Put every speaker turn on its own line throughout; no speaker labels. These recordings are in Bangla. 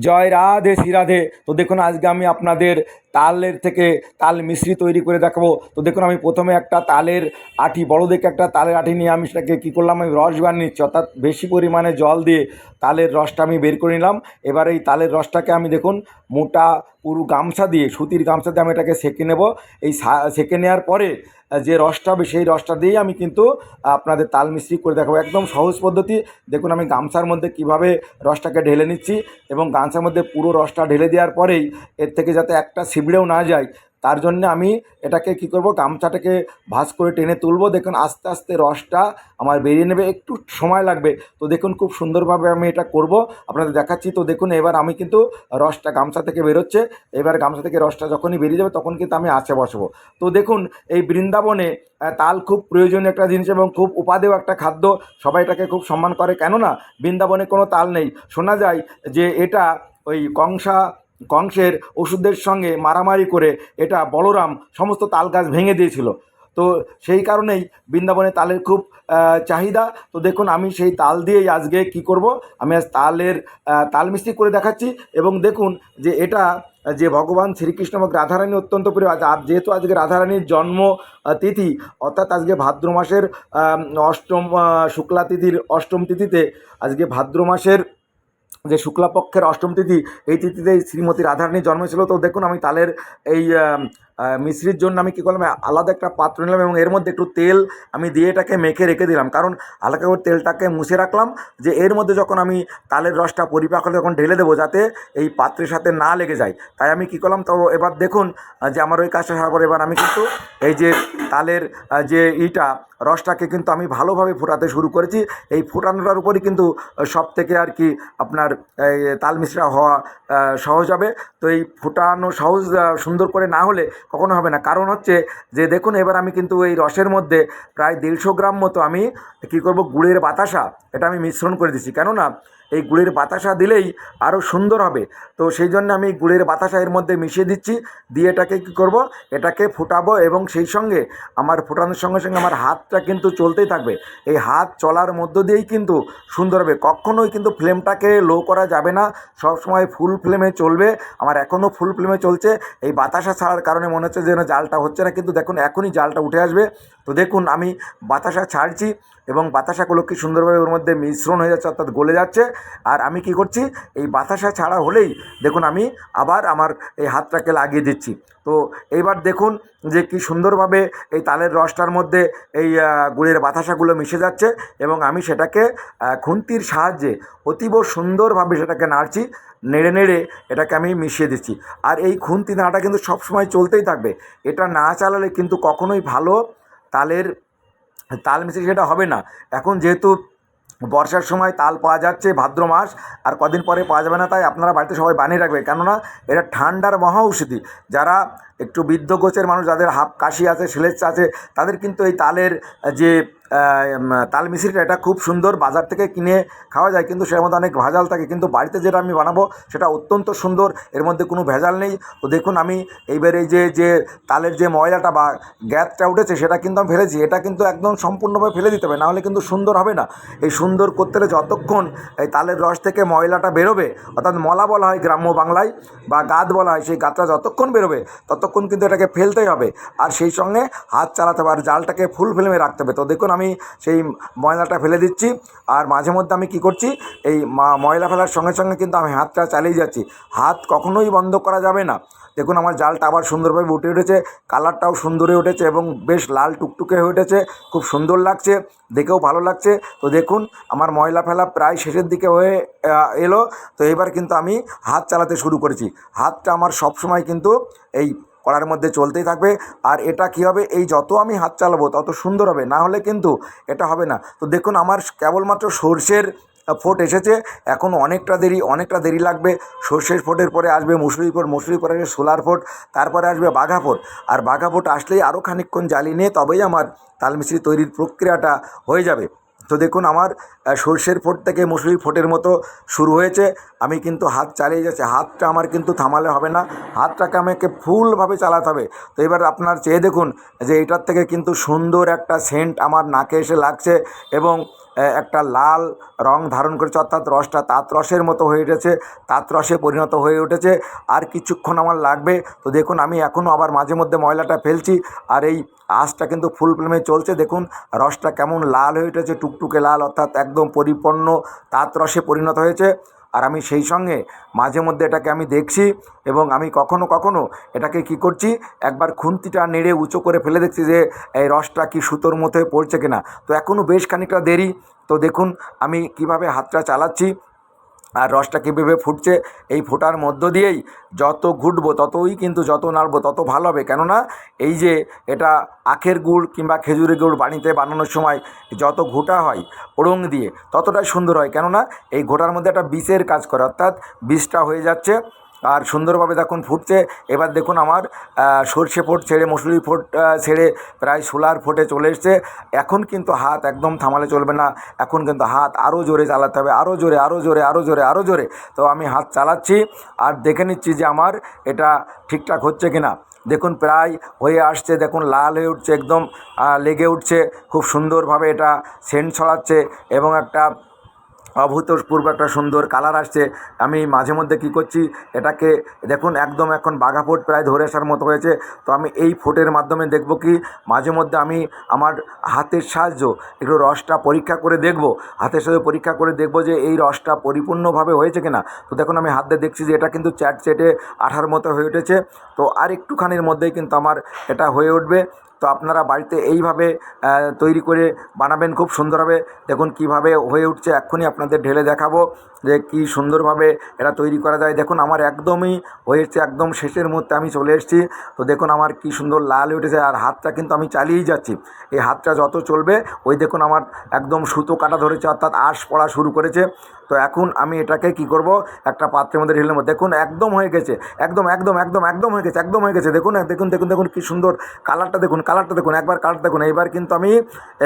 জয় রাধে শ্রী রাধে। তো দেখুন আজকে আমি আপনাদের তালের থেকে তাল মিশ্রি তৈরি করে দেখাবো। তো দেখুন, আমি প্রথমে একটা তালের আটি, বড় দেখে একটা তালের আটি নিয়ে আমি সেটাকে কী করলাম, আমি রস বানিয়ে নিচ্ছি। অর্থাৎ বেশি পরিমাণে জল দিয়ে তালের রসটা আমি বের করে নিলাম। এবার এই তালের রসটাকে আমি দেখুন, মোটা পুরু গামছা দিয়ে, সুতির গামছা দিয়ে আমি এটাকে সেঁকে নেব। এই সেঁকে নেওয়ার পরে যে রসটা হবে, সেই রসটা দিয়েই আমি কিন্তু আপনাদের তাল মিশ্রি করে দেখাবো। একদম সহজ পদ্ধতি। দেখুন, আমি গামছার মধ্যে কীভাবে রসটাকে ঢেলে নিচ্ছি এবং গামছার মধ্যে পুরো রসটা ঢেলে দেওয়ার পরেই এর থেকে যাতে একটা ছিবড়েও না যায় তার জন্য আমি এটাকে কি করব, গামছাটাকে ভাঁজ করে টেনে তুলবো। দেখুন, আস্তে আস্তে রসটা আমার বেরিয়ে নেবে, একটু সময় লাগবে। তো দেখুন, খুব সুন্দরভাবে আমি এটা করব, আপনাদের দেখাচ্ছি। তো দেখুন, এবার আমি কিন্তু রসটা গামছা থেকে বেরোচ্ছে। এবার গামছা থেকে রসটা যখনই বেরিয়ে যাবে, তখন কিন্তু আমি আঁচে বসবো। তো দেখুন, এই বৃন্দাবনে তাল খুব প্রয়োজনীয় একটা জিনিস এবং খুব উপাদেয় একটা খাদ্য। সবাই এটাকে খুব সম্মান করে। কেননা, বৃন্দাবনে কোনো তাল নেই। শোনা যায় যে এটা ওই কংসা কংসের ওষুধের সঙ্গে মারামারি করে এটা বলরাম সমস্ত তাল গাছ ভেঙে দিয়েছিল। তো সেই কারণেই বৃন্দাবনে তালের খুব চাহিদা। তো দেখুন, আমি সেই তাল দিয়েই আজকে কি করব? আমি আজ তালের তাল মিস্ত্রি করে দেখাচ্ছি এবং দেখুন যে এটা, যে ভগবান শ্রীকৃষ্ণ এবং রাধারানী অত্যন্ত প্রিয়। আজ আর যেহেতু আজকে রাধারানীর জন্ম তিথি, অর্থাৎ আজকে ভাদ্র মাসের অষ্টম শুক্লা তিথির অষ্টম তিথিতে আজকে ভাদ্র মাসের যে শুক্লাপক্ষের অষ্টম তিথি, এই তিথিতেই শ্রীমতী রাধারানীর জন্ম ছিল তো দেখুন, আমি তালের এই মিশ্রির জন্য আমি কী করলাম আলাদা একটা পাত্র নিলাম এবং এর মধ্যে একটু তেল আমি দিয়ে এটাকে মেখে রেখে দিলাম। কারণ হালকা করে তেলটাকে মুছে রাখলাম যে এর মধ্যে যখন আমি তালের রসটা পরিপাক হলে যখন ঢেলে দেবো যাতে এই পাত্রের সাথে না লেগে যায়। তাই আমি কী করলাম, তো এবার দেখুন যে আমার ওই কাজটা সারার পর এবার আমি কিন্তু এই যে তালের যে ইটা, রসটাকে কিন্তু আমি ভালোভাবে ফোটাতে শুরু করেছি। এই ফোটানোটার উপরই কিন্তু সব থেকে আর কি আপনার তাল মিশ্রা হওয়া সহজ হবে। তো এই ফোটানো সহজ সুন্দর করে না হলে কখনো হবে না। কারণ হচ্ছে যে দেখুন, এবার আমি কিন্তু এই রসের মধ্যে প্রায় দেড়শো গ্রাম মতো আমি কী করব, গুড়ের বাতাসা, এটা আমি মিশ্রণ করে দিচ্ছি। কেননা এই গুড়ের বাতাসা দিলেই আরও সুন্দর হবে। তো সেই জন্য আমি গুড়ের বাতাসা এর মধ্যে মিশিয়ে দিচ্ছি। দিয়ে এটাকে কী করব? এটাকে ফোটাবো এবং সেই সঙ্গে আমার ফোটানোর সঙ্গে সঙ্গে আমার হাতটা কিন্তু চলতেই থাকবে। এই হাত চলার মধ্য দিয়েই কিন্তু সুন্দর হবে। কখনোই কিন্তু ফ্লেমটাকে লো করা যাবে না। সবসময় ফুল ফ্লেমে চলবে। আমার এখনও ফুল ফ্লেমে চলছে। এই বাতাসা ছাড়ার কারণে মনে হচ্ছে যেন জালটা হচ্ছে না। কিন্তু দেখুন, এখনই জালটা উঠে আসবে। তো দেখুন, আমি বাতাসা ছাড়ছি এবং বাতাসাগুলো কি সুন্দরভাবে ওর মধ্যে মিশ্রণ হয়ে যাচ্ছে, অর্থাৎ গলে যাচ্ছে। আর আমি কি করছি? এই বাতাসা ছাড়া হলেই দেখুন আমি আবার আমার এই হাতটাকে লাগিয়ে দিচ্ছি। তো এইবার দেখুন যে কি সুন্দরভাবে এই তালের রসটার মধ্যে এই গুড়ের বাতাসাগুলো মিশে যাচ্ছে এবং আমি সেটাকে খুন্তির সাহায্যে অতীব সুন্দরভাবে সেটাকে নাড়ছি, নেড়ে নেড়ে এটাকে আমি মিশিয়ে দিচ্ছি। আর এই খুন্তি নাড়াটা কিন্তু সবসময় চলতেই থাকবে। এটা না চালালে কিন্তু কখনোই ভালো তালের, তাল মিশিয়ে সেটা হবে না। এখন যেহেতু বর্ষার সময় তাল পাওয়া যাচ্ছে ভাদ্র মাস, আর কদিন পরে পাওয়া যাবে না, তাই আপনারা বাড়িতে সবাই বানিয়ে রাখবে। কেননা এটা ঠান্ডার মহা ঔষধি যারা একটু বৃদ্ধ গোছের মানুষ, যাদের হাফ কাশি আছে সিলেজ আছে, তাদের কিন্তু এই তালের যে তাল মিশ্রিটা এটা খুব সুন্দর বাজার থেকে কিনে খাওয়া যায়, কিন্তু সের মধ্যে অনেক ভেজাল থাকে। কিন্তু বাড়িতে যেটা আমি বানাবো, সেটা অত্যন্ত সুন্দর, এর মধ্যে কোনো ভেজাল নেই। তো দেখুন আমি এইবার এই যে যে তালের যে ময়লাটা বা গ্যাসটা উঠেছে, সেটা কিন্তু আমি ফেলেছি। এটা কিন্তু একদম সম্পূর্ণভাবে ফেলে দিতে হবে, নাহলে কিন্তু সুন্দর হবে না। এই সুন্দর করতে হলে যতক্ষণ এই তালের রস থেকে ময়লাটা বেরোবে, অর্থাৎ মলা বলা হয় গ্রাম্য বাংলায়, বা গাদ বলা হয় সেই গাদটা যতক্ষণ বেরোবে, ততক্ষণ কিন্তু এটাকে ফেলতেই হবে। আর সেই সঙ্গে হাত চালাতে হবে, আর জালটাকে ফুল ফ্লেমে রাখতে হবে। তো দেখুন আমি সেই ময়লাটা ফেলে দিচ্ছি। আর মাঝে মধ্যে আমি কি করছি, এই ময়লা ফেলার সঙ্গে সঙ্গে কিন্তু আমি হাতটা চালিয়ে যাচ্ছি। হাত কখনোই বন্ধ করা যাবে না। দেখুন আমার জালটা আবার সুন্দরভাবে উঠে উঠেছে, কালারটাও সুন্দর হয়ে উঠেছে এবং বেশ লাল টুকটুকে হয়ে উঠেছে, খুব সুন্দর লাগছে, দেখেও ভালো লাগছে। তো দেখুন, আমার ময়লা ফেলা প্রায় শেষের দিকে হয়ে এলো। তো এবার কিন্তু আমি হাত চালাতে শুরু করেছি। হাতটা আমার সবসময় কিন্তু এই কড়ার মধ্যে চলতেই থাকবে। আর এটা কী হবে? এই যত আমি হাত চালাবো, তত সুন্দর হবে। না হলে কিন্তু এটা হবে না। তো দেখুন, আমার কেবলমাত্র সর্ষের ফোট এসেছে। এখন অনেকটা দেরি অনেকটা দেরি লাগবে। সর্ষের ফোটের পরে আসবে মুসুরি ফোট মুসুরি পরে আসবে সোলার ফোট, তারপরে আসবে বাঘা ফোট। আর বাঘা ফোট আসলেই আরও খানিকক্ষণ জ্বালিয়ে নিয়ে তবেই আমার তাল মিশ্রি তৈরির প্রক্রিয়াটা হয়ে যাবে। তো দেখুন, আমার সর্ষের ফোট থেকে মুসুরির ফোটের মতো শুরু হয়েছে। আমি কিন্তু হাত চালিয়ে যাচ্ছি। হাতটা আমার কিন্তু থামালে হবে না। হাতটাকে আমাকে ফুলভাবে চালাতে হবে। তো এবার আপনার চেয়ে দেখুন যে এটার থেকে কিন্তু সুন্দর একটা সেন্ট আমার নাকে এসে লাগছে এবং একটা লাল রং ধারণ করেছে, অর্থাৎ রসটা তাঁত রসের মতো হয়ে উঠেছে তাঁত রসে পরিণত হয়ে উঠেছে। আর কিছুক্ষণ আমার লাগবে। তো দেখুন, আমি এখনও আবার মাঝে মধ্যে ময়লাটা ফেলছি, আর এই আঁশটা কিন্তু ফুল ফ্লেমে চলছে। দেখুন, রসটা কেমন লাল হয়ে উঠেছে, টুকটুকে লাল, অর্থাৎ একদম পরিপূর্ণ তাঁত রসে পরিণত হয়েছে। আর আমি সেই সঙ্গে মাঝে মধ্যে এটাকে আমি দেখছি এবং আমি কখনো কখনো এটাকে কি করছি, একবার খুন্তিটা নেড়ে উঁচু করে ফেলে দেখছি যে এই রসটা কি সুতোর মধ্যে পড়ছে কিনা। তো এখনও বেশ খানিকটা দেরি। তো দেখুন আমি কীভাবে হাতটা চালাচ্ছি। আর রসটা কীভাবে ফুটছে, এই ফোটার মধ্য দিয়েই যত ঘুটবো ততই কিন্তু যত নাড়বো তত ভালো হবে। কেননা এই যে এটা আখের গুড় কিংবা খেজুরের গুড় বাড়িতে বানানোর সময় যত ঘোটা হয় ওরং দিয়ে ততটাই সুন্দর হয়। কেননা এই ঘোটার মধ্যে একটা বিষের কাজ করে, অর্থাৎ বিষটা হয়ে যাচ্ছে। আর সুন্দরভাবে দেখুন ফুটছে। এবার দেখুন আমার সর্ষে ফোট ছেড়ে, মসুরি ফোট ছেড়ে প্রায় সোলার ফোটে চলে এসছে। এখন কিন্তু হাত একদম থামালে চলবে না। এখন কিন্তু হাত আরও জোরে চালাতে হবে আরও জোরে আরও জোরে আরও জোরে আরও জোরে। তো আমি হাত চালাচ্ছি আর দেখে নিচ্ছি যে আমার এটা ঠিকঠাক হচ্ছে কি না দেখুন প্রায় হয়ে আসছে, দেখুন লাল হয়ে উঠছে একদম লেগে উঠছে। খুব সুন্দরভাবে এটা সেন্ট ছড়াচ্ছে এবং একটা অভূতপূর্ব একটা সুন্দর কালার আসছে। আমি মাঝে মধ্যে কী করছি, এটাকে দেখুন একদম এখন বাঘা ফোট প্রায় ধরে আসার মতো হয়েছে। তো আমি এই ফোটের মাধ্যমে দেখব কি, মাঝে মধ্যে আমি আমার হাতের সাহায্য একটু রসটা পরীক্ষা করে দেখব। হাতের সাথে পরীক্ষা করে দেখব যে এই রসটা পরিপূর্ণভাবে হয়েছে কিনা। তো দেখুন আমি হাত দিয়ে দেখছি যে এটা কিন্তু চ্যাট চেটে আঠার মতো হয়ে উঠেছে। তো আর একটুখানির মধ্যেই কিন্তু আমার এটা হয়ে উঠবে। তো আপনারা বাড়িতে এইভাবে তৈরি করে বানাবেন, খুব সুন্দর হবে দেখুন কীভাবে হয়ে উঠছে, এক্ষুনি আপনাদের ঢেলে দেখাবো যে কি সুন্দরভাবে এটা তৈরি করা যায়। দেখুন আমার একদমই হয়েছে একদম শেষের মুহূর্তে আমি চলে এসেছি। তো দেখুন আমার কি সুন্দর লাল উঠেছে, আর হাতটা কিন্তু আমি চালিয়েই যাচ্ছি। এই হাতটা যত চলবে, ওই দেখুন আমার একদম সুতো কাটা ধরেছে, অর্থাৎ আঁশ পড়া শুরু করেছে। তো এখন আমি এটাকে কি করব, একটা পাত্রের মধ্যে ঢেলে নেব। দেখুন একদম হয়ে গেছে, একদম একদম একদম একদম হয়ে গেছে, একদম হয়ে গেছে। দেখুন দেখুন দেখুন দেখুন কি সুন্দর কালারটা, দেখুন কালারটা দেখুন, একবার কালার দেখুন। এইবার কিন্তু আমি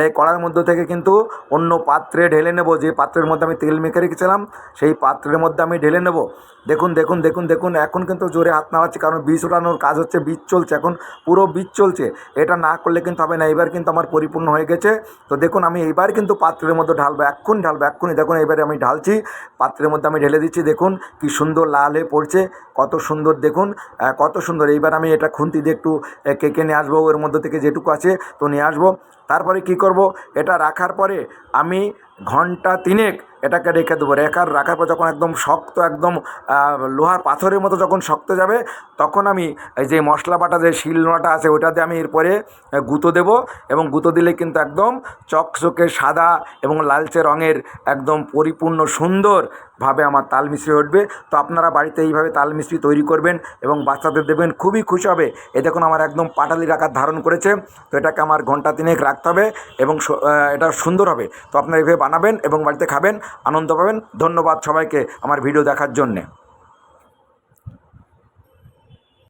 এই কড়ার মধ্যে থেকে কিন্তু অন্য পাত্রে ঢেলে নেব। যে পাত্রের মধ্যে আমি তেল মেখে রেখেছিলাম, সেই পাত্রের মধ্যে আমি ঢেলে নেব। দেখুন দেখুন দেখুন দেখুন, এখন কিন্তু জোরে হাত নাড়াচ্ছি, কারণ বীজ ওঠানোর কাজ হচ্ছে, বীজ চলছে, এখন পুরো বীজ চলছে। এটা না করলে কিন্তু হবে না এবার কিন্তু আমার পরিপূর্ণ হয়ে গেছে। তো দেখুন, আমি এইবার কিন্তু পাত্রের মধ্যে ঢালবো এক্ষুনি ঢালবো, এক্ষুনি। দেখুন এবারে আমি ঢালছি, পাত্রের মধ্যে আমি ঢেলে দিচ্ছি, দেখুন কি সুন্দর লাল হয়ে পড়ছে, কত সুন্দর, দেখুন কত সুন্দর। এইবার আমি এটা খুন্তি দিয়ে একটু কেকে নিয়ে আসব, ওর মধ্যে থেকে যেটুকু আছে তো নিয়ে আসব। তারপরে কি করব? এটা রাখার পরে আমি ঘণ্টা তিনেক এটাকে রেখে দেবো। রেখার রাখার পর যখন একদম শক্ত একদম লোহার পাথরের মতো যখন শক্ত যাবে, তখন আমি যে মশলা বাটা, যে শিল শিলনোড়াটা আছে ওটাতে আমি এরপরে গুঁতো দেবো এবং গুঁতো দিলে কিন্তু একদম চকচকে সাদা এবং লালচে রঙের একদম পরিপূর্ণ সুন্দরভাবে আমার তাল মিশ্রি উঠবে। তো আপনারা বাড়িতে এইভাবে তাল মিশ্রি তৈরি করবেন এবং বাচ্চাদের দেবেন খুবই খুশি হবে। এ দেখুন আমার একদম পাটালির আকার ধারণ করেছে। তো এটাকে আমার ঘণ্টা তিনেক রাখতে হবে এবং এটা সুন্দর হবে। তো আপনারা এইভাবে বানাবেন এবং বাড়িতে খাবেন। আনন্দ পাবেন। ধন্যবাদ সবাইকে আমার ভিডিও দেখার জন্যে।